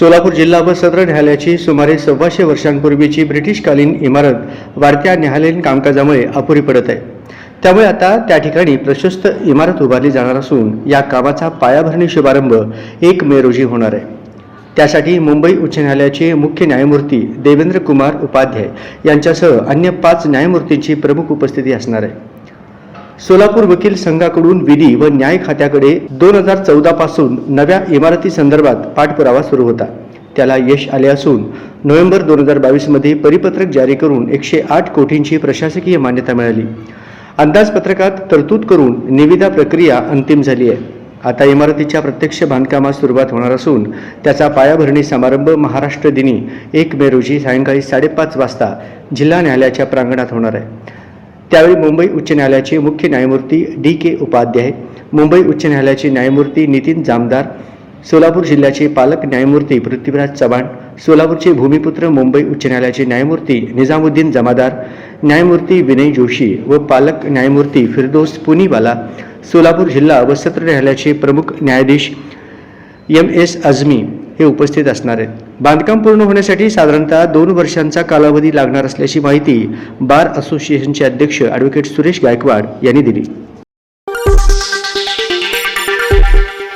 सोलापूर जिल्हा व सत्र न्यायालयाची सुमारे सव्वाशे वर्षांपूर्वीची ब्रिटिशकालीन इमारत वाढत्या न्यायालयीन कामकाजामुळे अपुरी पडत आहे. त्यामुळे आता त्या ठिकाणी प्रशस्त इमारत उभारली जाणार असून या कामाचा पायाभरणी शुभारंभ एक मे रोजी होणार आहे. त्यासाठी मुंबई उच्च न्यायालयाचे मुख्य न्यायमूर्ती देवेंद्र कुमार उपाध्याय यांच्यासह अन्य पाच न्यायमूर्तींची प्रमुख उपस्थिती असणार आहे. सोलापूर वकील संघाकडून विधी व न्याय खात्याकडे दोन हजार चौदा पासून नव्या इमारती संदर्भात पाठपुरावा सुरू होता. त्याला यश आले असून नोव्हेंबर दोन हजार बावीसमध्ये परिपत्रक जारी करून एकशे आठ कोटींची प्रशासकीय मान्यता मिळाली. अंदाजपत्रकात तरतूद करून निविदा प्रक्रिया अंतिम झाली आहे. आता इमारतीच्या प्रत्यक्ष बांधकामास सुरुवात होणार असून त्याचा पायाभरणी समारंभ महाराष्ट्र दिनी एक मे रोजी सायंकाळी साडेपाच वाजता जिल्हा न्यायालयाच्या प्रांगणात होणार आहे. त्यावेळी मुंबई उच्च न्यायालयाचे मुख्य न्यायमूर्ती डी के उपाध्याय मुंबई उच्च न्यायालयाचे न्यायमूर्ती नितीन जामदार सोलापूर जिल्ह्याचे पालक न्यायमूर्ती पृथ्वीराज चव्हाण सोलापूरचे भूमिपुत्र मुंबई उच्च न्यायालयाचे न्यायमूर्ती निजामुद्दीन जमादार न्यायमूर्ती विनय जोशी व पालक न्यायमूर्ती फिरदोस पुनीवाला सोलापूर जिल्हा व सत्र न्यायालयाचे प्रमुख न्यायाधीश एम एस अजमी हे उपस्थित असणार आहेत. बांधकाम पूर्ण होण्यासाठी साधारणतः दोन वर्षांचा कालावधी लागणार असल्याची माहिती बार असोसिएशनचे अध्यक्ष ॲडव्होकेट सुरेश गायकवाड यांनी दिली.